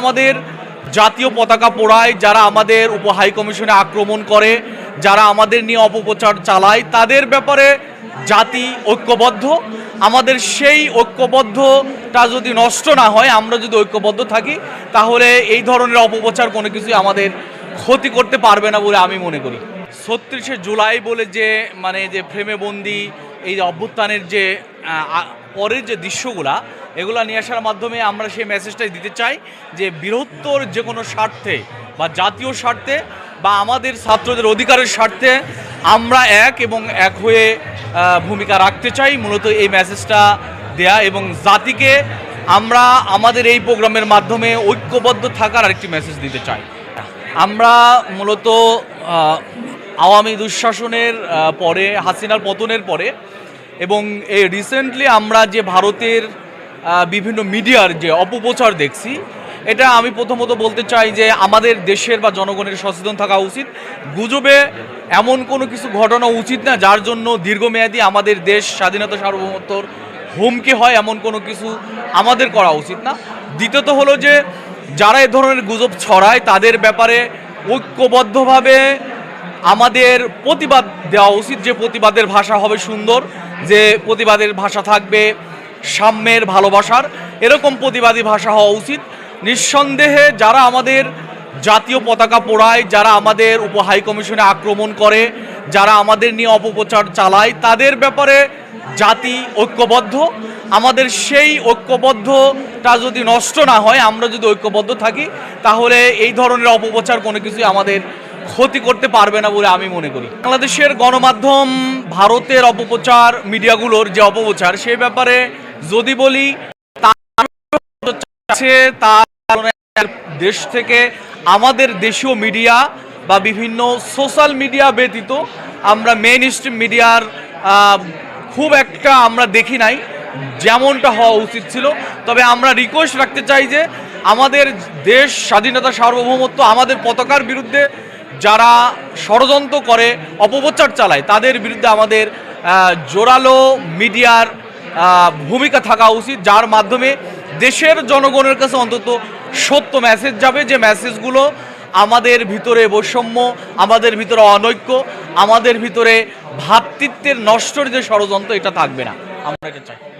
আমাদের জাতীয় পতাকা পোড়ায়, যারা আমাদের উপ হাই কমিশনে আক্রমণ করে, যারা আমাদের নিয়ে অপপ্রচার চালায়, তাদের ব্যাপারে জাতি ঐক্যবদ্ধ। আমাদের সেই ঐক্যবদ্ধটা যদি নষ্ট না হয়, আমরা যদি ঐক্যবদ্ধ থাকি, তাহলে এই ধরনের অপপ্রচার কোনো কিছুই আমাদের ক্ষতি করতে পারবে না বলে আমি মনে করি। ছত্রিশে জুলাই বলে যে মানে যে ফ্রেমে বন্দি এই অভ্যুত্থানের যে পরের যে দৃশ্যগুলা, এগুলা নিয়ে আসার মাধ্যমে আমরা সেই মেসেজটাই দিতে চাই যে বৃহত্তর যে কোনো স্বার্থে বা জাতীয় স্বার্থে বা আমাদের ছাত্রদের অধিকারের স্বার্থে আমরা এক এবং এক হয়ে ভূমিকা রাখতে চাই। মূলত এই মেসেজটা দেয়া এবং জাতিকে আমরা আমাদের এই প্রোগ্রামের মাধ্যমে ঐক্যবদ্ধ থাকার আরেকটি মেসেজ দিতে চাই। আমরা মূলত আওয়ামী দুঃশাসনের পরে, হাসিনার পতনের পরে, এবং এই রিসেন্টলি আমরা যে ভারতের বিভিন্ন মিডিয়ার যে অপপ্রচার দেখছি, এটা আমি প্রথমত বলতে চাই যে আমাদের দেশের বা জনগণের সচেতন থাকা উচিত। গুজবে এমন কোনো কিছু ঘটনা উচিত না, যার জন্য দীর্ঘমেয়াদী আমাদের দেশ স্বাধীনতা সার্বভৌমত্বর হুমকি হয় এমন কোনো কিছু আমাদের করা উচিত না। দ্বিতীয়ত হলো যে, যারা এ ধরনের গুজব ছড়ায়, তাদের ব্যাপারে ঐক্যবদ্ধভাবে আমাদের প্রতিবাদ দেওয়া উচিত যে প্রতিবাদের ভাষা হবে সুন্দর, যে প্রতিবাদের ভাষা থাকবে সাম্যের ভালোবাসার। এরকম প্রতিবাদী ভাষা হওয়া উচিত। নিঃসন্দেহে যারা আমাদের জাতীয় পতাকা পোড়ায়, যারা আমাদের উপ হাই কমিশনে আক্রমণ করে, যারা আমাদের নিয়ে অপপ্রচার চালায়, তাদের ব্যাপারে জাতি ঐক্যবদ্ধ। আমাদের সেই ঐক্যবদ্ধটা যদি নষ্ট না হয়, আমরা যদি ঐক্যবদ্ধ থাকি, তাহলে এই ধরনের অপপ্রচার কোনো কিছুই আমাদের ক্ষতি করতে পারবে না বলে আমি মনে করি। বাংলাদেশের গণমাধ্যম, ভারতের অপপ্রচার মিডিয়াগুলোর যে অপপ্রচার সেই ব্যাপারে যদি বলি, তার দেশ থেকে আমাদের দেশীয় মিডিয়া বা বিভিন্ন সোশ্যাল মিডিয়া ব্যতীত আমরা মেইন স্ট্রিম মিডিয়ার খুব একটা আমরা দেখি নাই। যেমনটা হওয়া উচিত ছিল। তবে আমরা রিকোয়েস্ট রাখতে চাই যে আমাদের দেশ স্বাধীনতা, সার্বভৌমত্ব আমাদের পতাকার বিরুদ্ধে যারা ষড়যন্ত্র করে, অপপ্রচার চালায়, তাদের বিরুদ্ধে আমাদের জোরালো মিডিয়ার ভূমিকা থাকা উচিত, যার মাধ্যমে দেশের জনগণের কাছে অন্তত সত্য মেসেজ যাবে যে মেসেজগুলো আমাদের ভিতরে বৈষম্য, আমাদের ভিতরে অনৈক্য, আমাদের ভিতরে ভ্রাতৃত্বের নষ্টর যে ষড়যন্ত্র, এটা থাকবে না। আমরা এটা চাই।